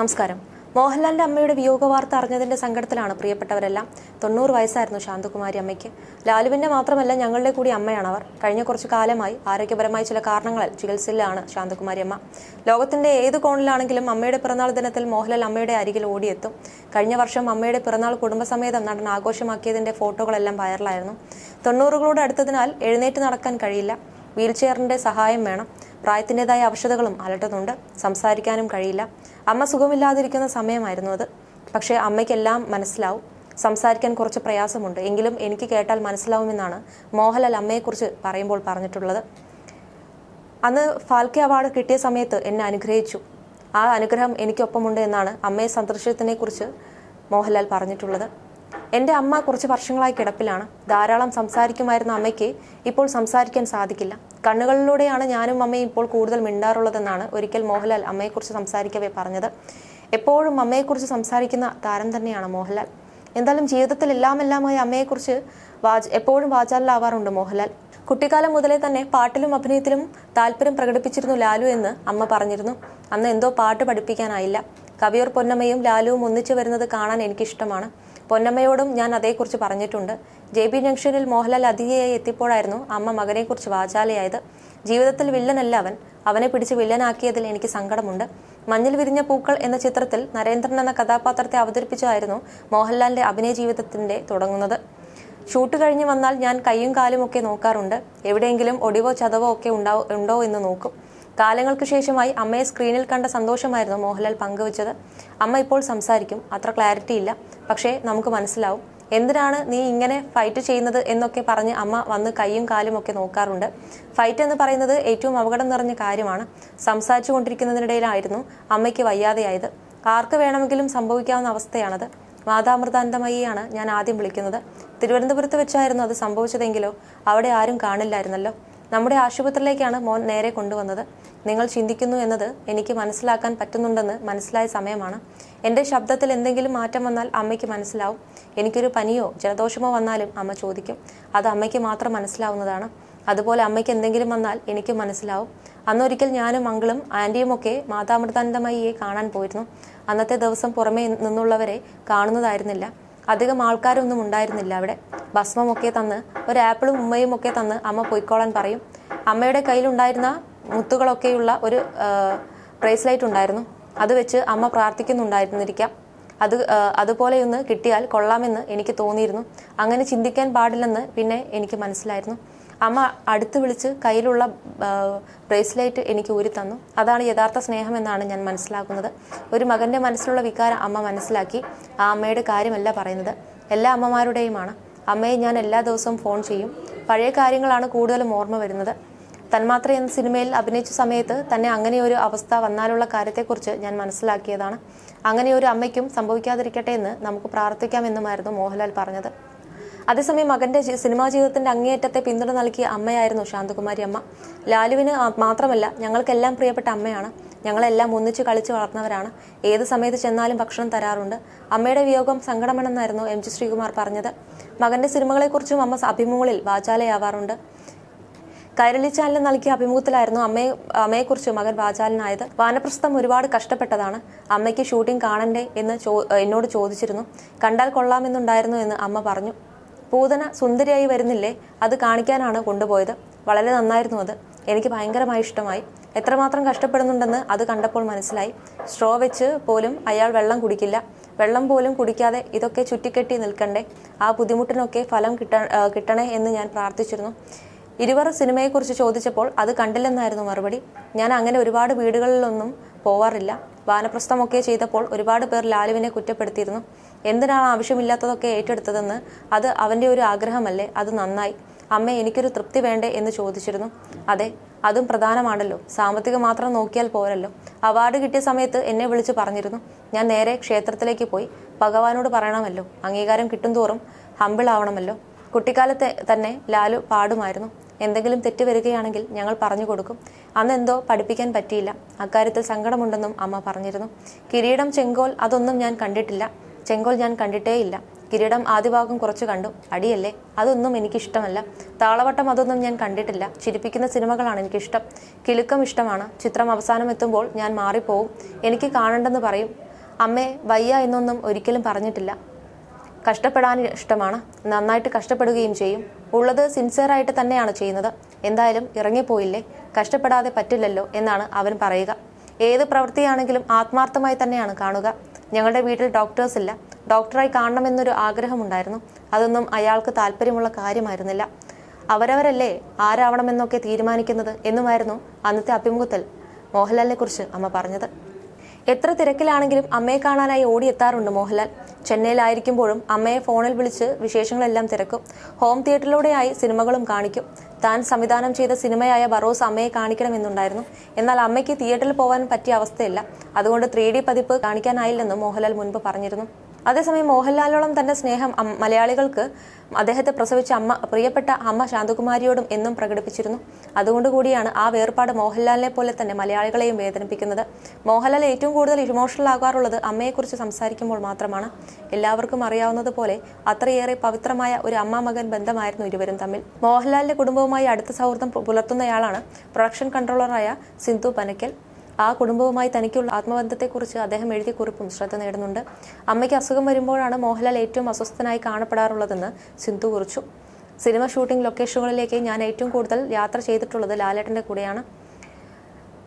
നമസ്കാരം. മോഹൻലാലിന്റെ അമ്മയുടെ വിയോഗ വാർത്ത അറിഞ്ഞതിന്റെ സങ്കടത്തിലാണ് പ്രിയപ്പെട്ടവരെല്ലാം. തൊണ്ണൂറ് വയസ്സായിരുന്നു ശാന്തകുമാരി അമ്മയ്ക്ക്. ലാലുവിന്റെ മാത്രമല്ല ഞങ്ങളുടെ കൂടി അമ്മയാണ് അവർ കഴിഞ്ഞ കുറച്ചു കാലമായി ആരോഗ്യപരമായ ചില കാരണങ്ങളാൽ ചികിത്സയിലാണ് ശാന്തകുമാരി അമ്മ. ലോകത്തിന്റെ ഏത് കോണിലാണെങ്കിലും അമ്മയുടെ പിറന്നാൾ ദിനത്തിൽ മോഹൻലാൽ അമ്മയുടെ അരികിൽ ഓടിയെത്തും. കഴിഞ്ഞ വർഷം അമ്മയുടെ പിറന്നാൾ കുടുംബസമേതം നടൻ ആഘോഷമാക്കിയതിന്റെ ഫോട്ടോകളെല്ലാം വൈറലായിരുന്നു. തൊണ്ണൂറുകളോട് അടുത്തതിനാൽ എഴുന്നേറ്റ് നടക്കാൻ കഴിയില്ല. വീൽചെയറിന്റെ സഹായം വേണം. പ്രായത്തിന്റെതായ അവശതകളും അലട്ടുന്നുണ്ട്. സംസാരിക്കാനും കഴിയില്ല. അമ്മ സുഖമില്ലാതിരിക്കുന്ന സമയമായിരുന്നു അത്. പക്ഷേ അമ്മയ്ക്കെല്ലാം മനസ്സിലാവും. സംസാരിക്കാൻ കുറച്ച് പ്രയാസമുണ്ട്. എങ്കിലും എനിക്ക് കേട്ടാൽ മനസ്സിലാവുമെന്നാണ് മോഹൻലാൽ അമ്മയെക്കുറിച്ച് പറയുമ്പോൾ പറഞ്ഞിട്ടുള്ളത്. അന്ന് ഫാൽക്കെ അവാർഡ് കിട്ടിയ സമയത്ത് എന്നെ അനുഗ്രഹിച്ചു. ആ അനുഗ്രഹം എനിക്കൊപ്പമുണ്ട് എന്നാണ് അമ്മയെ സന്ദർശനത്തിനെ കുറിച്ച് മോഹൻലാൽ പറഞ്ഞിട്ടുള്ളത്. എന്റെ അമ്മ കുറച്ച് വർഷങ്ങളായി കിടപ്പിലാണ്. ധാരാളം സംസാരിക്കുമായിരുന്ന അമ്മയ്ക്ക് ഇപ്പോൾ സംസാരിക്കാൻ സാധിക്കില്ല. കണ്ണുകളിലൂടെയാണ് ഞാനും അമ്മയും ഇപ്പോൾ കൂടുതൽ മിണ്ടാറുള്ളതെന്നാണ് ഒരിക്കൽ മോഹൻലാൽ അമ്മയെക്കുറിച്ച് സംസാരിക്കവേ പറഞ്ഞത്. എപ്പോഴും അമ്മയെക്കുറിച്ച് സംസാരിക്കുന്ന താരം തന്നെയാണ് മോഹൻലാൽ. എന്തായാലും ജീവിതത്തിൽ എല്ലാം എല്ലാമായി അമ്മയെക്കുറിച്ച് വാജ് എപ്പോഴും വാചാലിലാവാറുണ്ട് മോഹൻലാൽ. കുട്ടിക്കാലം മുതലേ തന്നെ പാട്ടിലും അഭിനയത്തിലും താല്പര്യം പ്രകടിപ്പിച്ചിരുന്നു ലാലു എന്ന് അമ്മ പറഞ്ഞിരുന്നു. അന്ന് എന്തോ പാട്ട് പഠിപ്പിക്കാനായില്ല. കവിയൂർ പൊന്നമ്മയും ലാലുവും ഒന്നിച്ചു വരുന്നത് കാണാൻ എനിക്കിഷ്ടമാണ്. പൊന്നമ്മയോടും ഞാൻ അതേക്കുറിച്ച് പറഞ്ഞിട്ടുണ്ട്. ജെ ബി ജംഗ്ഷനിൽ മോഹൻലാൽ അതിഥിയായി എത്തിയപ്പോഴായിരുന്നു അമ്മ മകനെക്കുറിച്ച് വാചാലയായത്. ജീവിതത്തിൽ വില്ലനല്ല അവൻ. അവനെ പിടിച്ച് വില്ലനാക്കിയതിൽ എനിക്ക് സങ്കടമുണ്ട്. മഞ്ഞിൽ വിരിഞ്ഞ പൂക്കൾ എന്ന ചിത്രത്തിൽ നരേന്ദ്രൻ എന്ന കഥാപാത്രത്തെ അവതരിപ്പിച്ചായിരുന്നു മോഹൻലാലിന്റെ അഭിനയ ജീവിതത്തിന്റെ തുടങ്ങുന്നത്. ഷൂട്ട് കഴിഞ്ഞ് വന്നാൽ ഞാൻ കൈയും കാലും ഒക്കെ നോക്കാറുണ്ട്. എവിടെയെങ്കിലും ഒടിവോ ചതവോ ഒക്കെ ഉണ്ടാവോ ഉണ്ടോ എന്ന് നോക്കും. കാലങ്ങൾക്ക് ശേഷമായി അമ്മയെ സ്ക്രീനിൽ കണ്ട സന്തോഷമായിരുന്നു മോഹൻലാൽ പങ്കുവച്ചത്. അമ്മ ഇപ്പോൾ സംസാരിക്കും. അത്ര ക്ലാരിറ്റി ഇല്ല. പക്ഷേ നമുക്ക് മനസ്സിലാവും. എന്തിനാണ് നീ ഇങ്ങനെ ഫൈറ്റ് ചെയ്യുന്നത് എന്നൊക്കെ പറഞ്ഞ് അമ്മ വന്ന് കൈയും കാലും ഒക്കെ നോക്കാറുണ്ട്. ഫൈറ്റ് എന്ന് പറയുന്നത് ഏറ്റവും അപകടം നിറഞ്ഞ കാര്യമാണ്. സംസാരിച്ചു കൊണ്ടിരിക്കുന്നതിനിടയിലായിരുന്നു അമ്മയ്ക്ക് വയ്യാതെയായത്. ആർക്ക് വേണമെങ്കിലും സംഭവിക്കാവുന്ന അവസ്ഥയാണത്. മാതാമൃതാനന്ദമയിയാണ് ഞാൻ ആദ്യം വിളിക്കുന്നത്. തിരുവനന്തപുരത്ത് വെച്ചായിരുന്നു അത് സംഭവിച്ചതെങ്കിലോ? അവിടെ ആരും കാണില്ലായിരുന്നല്ലോ. നമ്മുടെ ആശുപത്രിയിലേക്കാണ് മോൻ നേരെ കൊണ്ടുവന്നത്. നിങ്ങൾ ചിന്തിക്കുന്നു എന്നത് എനിക്ക് മനസ്സിലാക്കാൻ പറ്റുന്നുണ്ടെന്ന് മനസ്സിലായ സമയമാണ്. എന്റെ ശബ്ദത്തിൽ എന്തെങ്കിലും മാറ്റം വന്നാൽ അമ്മയ്ക്ക് മനസ്സിലാവും. എനിക്കൊരു പനിയോ ജലദോഷമോ വന്നാലും അമ്മ ചോദിക്കും. അത് അമ്മയ്ക്ക് മാത്രം മനസ്സിലാവുന്നതാണ്. അതുപോലെ അമ്മയ്ക്ക് എന്തെങ്കിലും വന്നാൽ എനിക്കും മനസ്സിലാവും. അന്നൊരിക്കൽ ഞാനും മംഗളും ആന്റിയും ഒക്കെ മാതാമൃതാനന്ദമയിയെ കാണാൻ പോയിരുന്നു. അന്നത്തെ ദിവസം പുറമേ നിന്നുള്ളവരെ കാണുന്നതായിരുന്നില്ല. അധികം ആൾക്കാരൊന്നും ഉണ്ടായിരുന്നില്ല അവിടെ. ഭസ്മമൊക്കെ തന്ന് ഒരു ആപ്പിളും ഉമ്മയും ഒക്കെ തന്ന് അമ്മ പൊയ്ക്കോളാൻ പറയും. അമ്മയുടെ കയ്യിലുണ്ടായിരുന്ന മുത്തുകളൊക്കെയുള്ള ഒരു ബ്രേസ്ലൈറ്റ് ഉണ്ടായിരുന്നു. അത് വെച്ച് അമ്മ പ്രാർത്ഥിക്കുന്നുണ്ടായിരുന്നിരിക്കാം. അത് അതുപോലെയൊന്ന് കിട്ടിയാൽ കൊള്ളാമെന്ന് എനിക്ക് തോന്നിയിരുന്നു. അങ്ങനെ ചിന്തിക്കാൻ പാടില്ലെന്ന് പിന്നെ എനിക്ക് മനസ്സിലായിരുന്നു. അമ്മ അടുത്ത് വിളിച്ച് കയ്യിലുള്ള ബ്രേസ്ലൈറ്റ് എനിക്ക് ഊരി തന്നു. അതാണ് യഥാർത്ഥ സ്നേഹം എന്നാണ് ഞാൻ മനസ്സിലാക്കുന്നത്. ഒരു മകന്റെ മനസ്സിലുള്ള വികാരം അമ്മ മനസ്സിലാക്കി ആ അമ്മയുടെ കാര്യമല്ല പറയുന്നത്. എല്ലാ അമ്മമാരുടെയുമാണ്. അമ്മയെ ഞാൻ എല്ലാ ദിവസവും ഫോൺ ചെയ്യും. പഴയ കാര്യങ്ങളാണ് കൂടുതലും ഓർമ്മ വരുന്നത്. തന്മാത്ര എന്ന സിനിമയിൽ അഭിനയിച്ച സമയത്ത് തന്നെ അങ്ങനെ ഒരു അവസ്ഥ വന്നാലുള്ള കാര്യത്തെക്കുറിച്ച് ഞാൻ മനസ്സിലാക്കിയതാണ്. അങ്ങനെ ഒരു അമ്മയ്ക്കും സംഭവിക്കാതിരിക്കട്ടെ എന്ന് നമുക്ക് പ്രാർത്ഥിക്കാമെന്നുമായിരുന്നു മോഹൻലാൽ പറഞ്ഞത്. അതേസമയം മകന്റെ സിനിമാ ജീവിതത്തിന്റെ അങ്ങേയറ്റത്തെ പിന്തുണ നൽകിയ അമ്മയായിരുന്നു ശാന്തകുമാരി അമ്മ. ലാലുവിന് മാത്രമല്ല ഞങ്ങൾക്കെല്ലാം പ്രിയപ്പെട്ട അമ്മയാണ്. ഞങ്ങളെല്ലാം ഒന്നിച്ച് കളിച്ച് വളർന്നവരാണ്. ഏത് സമയത്ത് ചെന്നാലും ഭക്ഷണം തരാറുണ്ട്. അമ്മയുടെ വിയോഗം സങ്കടമെന്നായിരുന്നു എം ജി ശ്രീകുമാർ പറഞ്ഞത്. മകന്റെ സിനിമകളെക്കുറിച്ചും അമ്മ അഭിമുഖങ്ങളിൽ വാചാലയാവാറുണ്ട്. കൈരളി ചാനലിന് നൽകിയ അഭിമുഖത്തിലായിരുന്നു അമ്മയെ അമ്മയെക്കുറിച്ച് മകൻ വാചാലനായത്. വാനപ്രസ്ഥം ഒരുപാട് കഷ്ടപ്പെട്ടതാണ്. അമ്മയ്ക്ക് ഷൂട്ടിംഗ് കാണണ്ടേ എന്ന് എന്നോട് ചോദിച്ചിരുന്നു. കണ്ടാൽ കൊള്ളാമെന്നുണ്ടായിരുന്നു എന്ന് അമ്മ പറഞ്ഞു. പൂതന സുന്ദരിയായി വരുന്നില്ലേ? അത് കാണിക്കാനാണ് കൊണ്ടുപോയത്. വളരെ നന്നായിരുന്നു അത്. എനിക്ക് ഭയങ്കരമായി ഇഷ്ടമായി. എത്രമാത്രം കഷ്ടപ്പെടുന്നുണ്ടെന്ന് അത് കണ്ടപ്പോൾ മനസ്സിലായി. സ്ട്രോ വെച്ച് പോലും അയാൾ വെള്ളം കുടിക്കില്ല. വെള്ളം പോലും കുടിക്കാതെ ഇതൊക്കെ ചുറ്റിക്കെട്ടി നിൽക്കണ്ടേ? ആ ബുദ്ധിമുട്ടിനൊക്കെ ഫലം കിട്ട കിട്ടണേ എന്ന് ഞാൻ പ്രാർത്ഥിച്ചിരുന്നു. ഇരുവർ സിനിമയെക്കുറിച്ച് ചോദിച്ചപ്പോൾ അത് കണ്ടില്ലെന്നായിരുന്നു മറുപടി. ഞാൻ അങ്ങനെ ഒരുപാട് വീടുകളിലൊന്നും പോവാറില്ല. വാനപ്രസ്ഥമൊക്കെ ചെയ്തപ്പോൾ ഒരുപാട് പേർ ലാലുവിനെ കുറ്റപ്പെടുത്തിയിരുന്നു. എന്തിനാണ് ആവശ്യമില്ലാത്തതൊക്കെ ഏറ്റെടുത്തതെന്ന് അത് അവന്റെ ഒരു ആഗ്രഹമല്ലേ? അത് നന്നായി. അമ്മ എനിക്കൊരു തൃപ്തി വേണ്ടേ എന്ന് ചോദിച്ചിരുന്നു. അതെ അതും പ്രധാനമാണല്ലോ. സാമ്പത്തികം മാത്രം നോക്കിയാൽ പോരല്ലോ. അവാർഡ് കിട്ടിയ സമയത്ത് എന്നെ വിളിച്ച് പറഞ്ഞിരുന്നു. ഞാൻ നേരെ ക്ഷേത്രത്തിലേക്ക് പോയി. ഭഗവാനോട് പറയണമല്ലോ. അംഗീകാരം കിട്ടും തോറും ഹമ്പിളാവണമല്ലോ കുട്ടിക്കാലത്തെ തന്നെ ലാലു പാടുമായിരുന്നു. എന്തെങ്കിലും തെറ്റ് വരികയാണെങ്കിൽ ഞങ്ങൾ പറഞ്ഞു കൊടുക്കും. അന്നെന്തോ പഠിപ്പിക്കാൻ പറ്റിയില്ല. അക്കാര്യത്തിൽ സങ്കടമുണ്ടെന്നും അമ്മ പറഞ്ഞിരുന്നു. കിരീടം ചെങ്കോൽ അതൊന്നും ഞാൻ കണ്ടിട്ടില്ല. ചെങ്കോൽ ഞാൻ കണ്ടിട്ടേയില്ല. കിരീടം ആദ്യഭാഗം കുറച്ച് കണ്ടു. അടിയല്ലേ? അതൊന്നും എനിക്കിഷ്ടമല്ല. താളവട്ടം അതൊന്നും ഞാൻ കണ്ടിട്ടില്ല. ചിരിപ്പിക്കുന്ന സിനിമകളാണ് എനിക്കിഷ്ടം. കിലുക്കം ഇഷ്ടമാണ്. ചിത്രം അവസാനം എത്തുമ്പോൾ ഞാൻ മാറിപ്പോവും. എനിക്ക് കാണണ്ടെന്ന് പറയും. അമ്മേ വയ്യ എന്നൊന്നും ഒരിക്കലും പറഞ്ഞിട്ടില്ല. കഷ്ടപ്പെടാൻ ഇഷ്ടമാണ്. നന്നായിട്ട് കഷ്ടപ്പെടുകയും ചെയ്യും. ഉള്ളത് സിൻസിയറായിട്ട് തന്നെയാണ് ചെയ്യുന്നത്. എന്തായാലും ഇറങ്ങിപ്പോയില്ലേ? കഷ്ടപ്പെടാതെ പറ്റില്ലല്ലോ എന്നാണ് അവൻ പറയുക. ഏത് പ്രവൃത്തിയാണെങ്കിലും ആത്മാർത്ഥമായി തന്നെയാണ് കാണുക. ഞങ്ങളുടെ വീട്ടിൽ ഡോക്ടേഴ്സ് ഇല്ല. ഡോക്ടറായി കാണണമെന്നൊരു ആഗ്രഹമുണ്ടായിരുന്നു. അതൊന്നും അയാൾക്ക് താല്പര്യമുള്ള കാര്യമായിരുന്നില്ല. അവരവരല്ലേ ആരാവണമെന്നൊക്കെ തീരുമാനിക്കുന്നത് എന്നുമായിരുന്നു അന്നത്തെ അഭിമുഖത്തിൽ മോഹൻലാലിനെ കുറിച്ച് അമ്മ പറഞ്ഞത്. എത്ര തിരക്കിലാണെങ്കിലും അമ്മയെ കാണാനായി ഓടിയെത്താറുണ്ട് മോഹൻലാൽ. ചെന്നൈയിലായിരിക്കുമ്പോഴും അമ്മയെ ഫോണിൽ വിളിച്ച് വിശേഷങ്ങളെല്ലാം തിരക്കും. ഹോം തിയേറ്ററിലൂടെയായി സിനിമകളും കാണിക്കും. താൻ സംവിധാനം ചെയ്ത സിനിമയായ ബറോസ് അമ്മയെ കാണിക്കണമെന്നുണ്ടായിരുന്നു. എന്നാൽ അമ്മയ്ക്ക് തിയേറ്ററിൽ പോകാൻ പറ്റിയ അവസ്ഥയില്ല. അതുകൊണ്ട് ത്രീ പതിപ്പ് കാണിക്കാനായില്ലെന്നും മോഹൻലാൽ മുൻപ് പറഞ്ഞിരുന്നു. അതേസമയം മോഹൻലാലോളം തന്റെ സ്നേഹം മലയാളികൾക്ക് അദ്ദേഹത്തെ പ്രസവിച്ച അമ്മ പ്രിയപ്പെട്ട അമ്മ ശാന്തകുമാരിയോടും എന്നും പ്രകടിപ്പിച്ചിരുന്നു. അതുകൊണ്ട് കൂടിയാണ് ആ വേർപാട് മോഹൻലാലിനെ പോലെ തന്നെ മലയാളികളെയും വേദനിപ്പിക്കുന്നത്. മോഹൻലാൽ ഏറ്റവും കൂടുതൽ ഇമോഷണൽ ആകാറുള്ളത് അമ്മയെക്കുറിച്ച് സംസാരിക്കുമ്പോൾ മാത്രമാണ്. എല്ലാവർക്കും അറിയാവുന്നതുപോലെ അത്രയേറെ പവിത്രമായ ഒരു അമ്മ മകൻ ബന്ധമായിരുന്നു ഇരുവരും തമ്മിൽ. മോഹൻലാലിന്റെ കുടുംബവുമായി അടുത്ത സൗഹൃദം പുലർത്തുന്നയാളാണ് പ്രൊഡക്ഷൻ കൺട്രോളറായ സിന്ധു പനക്കൽ. ആ കുടുംബവുമായി തനിക്കുള്ള ആത്മബന്ധത്തെക്കുറിച്ച് അദ്ദേഹം എഴുതിയ കുറിപ്പും ശ്രദ്ധ നേടുന്നുണ്ട്. അമ്മയ്ക്ക് അസുഖം വരുമ്പോഴാണ് മോഹൻലാൽ ഏറ്റവും അസ്വസ്ഥനായി കാണപ്പെടാറുള്ളതെന്ന് സിന്ധു കുറിച്ചു. സിനിമ ഷൂട്ടിംഗ് ലൊക്കേഷനുകളിലേക്ക് ഞാൻ ഏറ്റവും കൂടുതൽ യാത്ര ചെയ്തിട്ടുള്ളത് ലാലേട്ടന്റെ കൂടെയാണ്.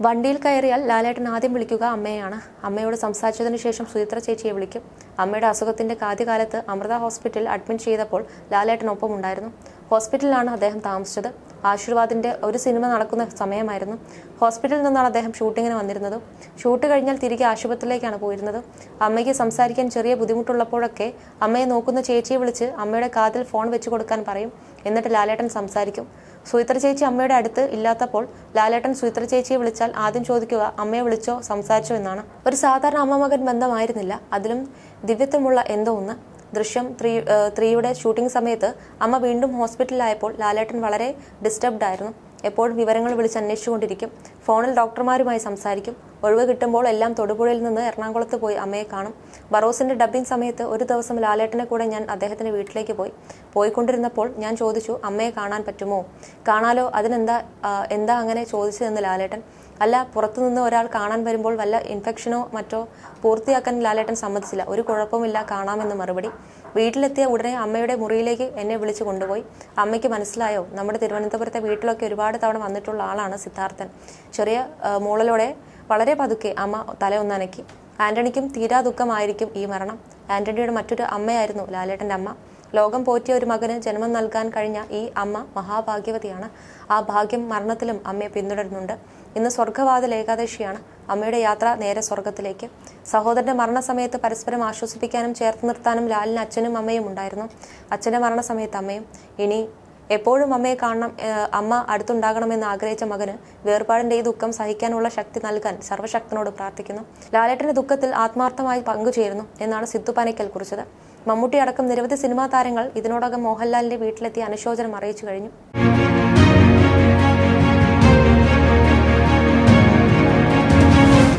വണ്ടിയിൽ കയറിയാൽ ലാലേട്ടൻ ആദ്യം വിളിക്കുക അമ്മയാണ് അമ്മയോട് സംസാരിച്ചതിന് ശേഷം സുചിത്ര ചേച്ചിയെ വിളിക്കും. അമ്മയുടെ അസുഖത്തിന്റെ ആദ്യകാലത്ത് അമൃത ഹോസ്പിറ്റലിൽ അഡ്മിറ്റ് ചെയ്തപ്പോൾ ലാലേട്ടൻ ഒപ്പം ഉണ്ടായിരുന്നു ഹോസ്പിറ്റലിലാണ് അദ്ദേഹം താമസിച്ചത്. ആശീർവാദിന്റെ ഒരു സിനിമ നടക്കുന്ന സമയമായിരുന്നു. ഹോസ്പിറ്റലിൽ നിന്നാണ് അദ്ദേഹം ഷൂട്ടിങ്ങിന് വന്നിരുന്നത്. ഷൂട്ട് കഴിഞ്ഞാൽ തിരികെ ആശുപത്രിയിലേക്കാണ് പോയിരുന്നത്. അമ്മയ്ക്ക് സംസാരിക്കാൻ ചെറിയ ബുദ്ധിമുട്ടുള്ളപ്പോഴൊക്കെ അമ്മയെ നോക്കുന്ന ചേച്ചിയെ വിളിച്ച് അമ്മയുടെ കാതിൽ ഫോൺ വെച്ച് കൊടുക്കാൻ പറയും. എന്നിട്ട് ലാലേട്ടൻ സംസാരിക്കും. സുയിത്ര ചേച്ചി അമ്മയുടെ അടുത്ത് ഇല്ലാത്തപ്പോൾ ലാലേട്ടൻ സുയിത്ര ചേച്ചിയെ വിളിച്ചാൽ ആദ്യം ചോദിക്കുക അമ്മയെ വിളിച്ചോ? സംസാരിച്ചോ? എന്നാണ്. ഒരു സാധാരണ അമ്മ മകൻ ബന്ധമായിരുന്നില്ല. അതിലും ദിവ്യത്വമുള്ള എന്തോ ഒന്ന് ദൃശ്യം ത്രീ ത്രീയുടെ ഷൂട്ടിംഗ് സമയത്ത് അമ്മ വീണ്ടും ഹോസ്പിറ്റലിലായപ്പോൾ ലാലേട്ടൻ വളരെ ഡിസ്റ്റർബ്ഡ് ആയിരുന്നു. എപ്പോഴും വിവരങ്ങൾ വിളിച്ച് അന്വേഷിച്ചുകൊണ്ടിരിക്കും. ഫോണിൽ ഡോക്ടർമാരുമായി സംസാരിക്കും. ഒഴിവ് കിട്ടുമ്പോൾ എല്ലാം തൊടുപുഴയിൽ നിന്ന് എറണാകുളത്ത് പോയി അമ്മയെ കാണും. ബറോസിന്റെ ഡബ്ബിംഗ് സമയത്ത് ഒരു ദിവസം ലാലേട്ടനെ കൂടെ ഞാൻ അദ്ദേഹത്തിന്റെ വീട്ടിലേക്ക് പോയി. പോയിക്കൊണ്ടിരുന്നപ്പോൾ ഞാൻ ചോദിച്ചു അമ്മയെ കാണാൻ പറ്റുമോ? കാണാലോ? അതിനെന്താ എന്താ അങ്ങനെ ചോദിച്ചതെന്ന് ലാലേട്ടൻ. അല്ല പുറത്തുനിന്ന് ഒരാൾ കാണാൻ വരുമ്പോൾ വല്ല ഇൻഫെക്ഷനോ മറ്റോ പൂർത്തിയാക്കാൻ ലാലേട്ടൻ സമ്മതിച്ചില്ല. ഒരു കുഴപ്പമില്ല കാണാമെന്ന് മറുപടി. വീട്ടിലെത്തിയ ഉടനെ അമ്മയുടെ മുറിയിലേക്ക് എന്നെ വിളിച്ചു കൊണ്ടുപോയി. അമ്മയ്ക്ക് മനസ്സിലായോ? നമ്മുടെ തിരുവനന്തപുരത്തെ വീട്ടിലൊക്കെ ഒരുപാട് തവണ വന്നിട്ടുള്ള ആളാണ് സിദ്ധാർത്ഥൻ. ചെറിയ മൂളലോടെ വളരെ പതുക്കെ അമ്മ തലയൊന്നനക്കി ആന്റണിക്കും തീരാ ദുഃഖമായിരിക്കും ഈ മരണം. ആന്റണിയുടെ മറ്റൊരു അമ്മയായിരുന്നു ലാലേട്ടന്റെ അമ്മ. ലോകം പോറ്റിയ ഒരു മകന് ജന്മം നൽകാൻ കഴിഞ്ഞ ഈ അമ്മ മഹാഭാഗ്യവതിയാണ്. ആ ഭാഗ്യം മരണത്തിലും അമ്മയെ പിന്തുടരുന്നുണ്ട്. ഇന്ന് സ്വർഗവാദൽ ഏകാദശിയാണ്. അമ്മയുടെ യാത്ര നേരെ സ്വർഗത്തിലേക്ക് സഹോദരന്റെ മരണസമയത്ത് പരസ്പരം ആശ്വസിപ്പിക്കാനും ചേർത്ത് നിർത്താനും ലാലിന് അച്ഛനും അമ്മയും ഉണ്ടായിരുന്നു. അച്ഛന്റെ മരണസമയത്ത് അമ്മയും ഇനി എപ്പോഴും അമ്മയെ കാണണം അമ്മ അടുത്തുണ്ടാകണമെന്ന് ആഗ്രഹിച്ച മകന് വേർപാടിന്റെ ഈ ദുഃഖം സഹിക്കാനുള്ള ശക്തി നൽകാൻ സർവശക്തനോട് പ്രാർത്ഥിക്കുന്നു. ലാലേട്ടന്റെ ദുഃഖത്തിൽ ആത്മാർത്ഥമായി പങ്കുചേരുന്നു എന്നാണ് സിദ്ധു പനയ്ക്കൽ കുറിച്ചത്. മമ്മൂട്ടി അടക്കം നിരവധി സിനിമാ താരങ്ങൾ ഇതിനോടകം മോഹൻലാലിന്റെ വീട്ടിലെത്തി അനുശോചനം അറിയിച്ചു കഴിഞ്ഞു.